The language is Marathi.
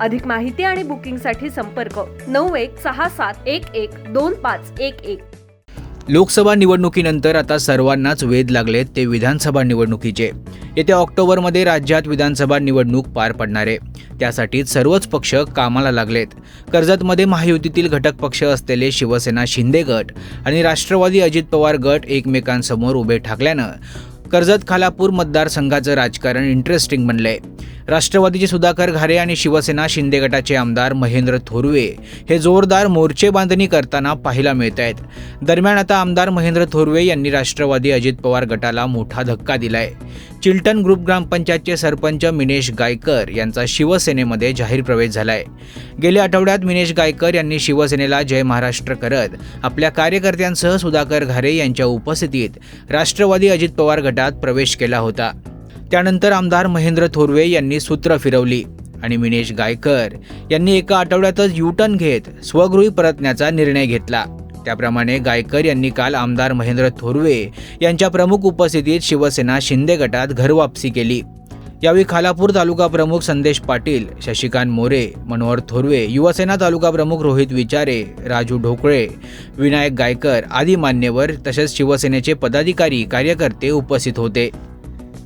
अधिक माहिती आणि बुकिंगसाठी संपर्क नऊ एक सहा सात एक एक दोन पाच एक एक. लोकसभा निवडणुकीनंतर आता सर्वांनाच वेध लागलेत ते विधानसभा निवडणुकीचे. येत्या ऑक्टोबरमध्ये राज्यात विधानसभा निवडणूक पार पडणार आहे. त्यासाठी सर्वच पक्ष कामाला लागलेत. कर्जतमध्ये महायुतीतील घटक पक्ष असलेले शिवसेना शिंदे गट आणि राष्ट्रवादी अजित पवार गट एकमेकांसमोर उभे ठाकल्यानं कर्जत खालापूर मतदारसंघाचं राजकारण इंटरेस्टिंग बनलंय. राष्ट्रवादीचे सुधाकर घारे आणि शिवसेना शिंदे गटाचे आमदार महेंद्र थोरवे हे जोरदार मोर्चे बांधणी करताना पाहायला मिळत आहेत. दरम्यान आता आमदार महेंद्र थोरवे यांनी राष्ट्रवादी अजित पवार गटाला मोठा धक्का दिलाय. चिल्टन ग्रुप ग्रामपंचायतचे सरपंच मिनेश गायकर यांचा शिवसेनेमध्ये जाहीर प्रवेश झालाय. गेल्या आठवड्यात मिनेश गायकर यांनी शिवसेनेला जय महाराष्ट्र करत आपल्या कार्यकर्त्यांसह सुधाकर घारे यांच्या उपस्थितीत राष्ट्रवादी अजित पवार गटात प्रवेश केला होता. त्यानंतर आमदार महेंद्र थोरवे यांनी सूत्र फिरवली आणि मिनेश गायकर यांनी एका आठवड्यातच युटर्न घेत स्वगृही परतण्याचा निर्णय घेतला. त्याप्रमाणे गायकर यांनी काल आमदार महेंद्र थोरवे यांच्या प्रमुख उपस्थितीत शिवसेना शिंदे गटात घरवापसी केली. यावेळी खालापूर तालुका प्रमुख संदेश पाटील शशिकांत मोरे मनोहर थोरवे युवसेना तालुका प्रमुख रोहित विचारे राजू ढोकळे विनायक गायकर आदी मान्यवर तसेच शिवसेनेचे पदाधिकारी कार्यकर्ते उपस्थित होते.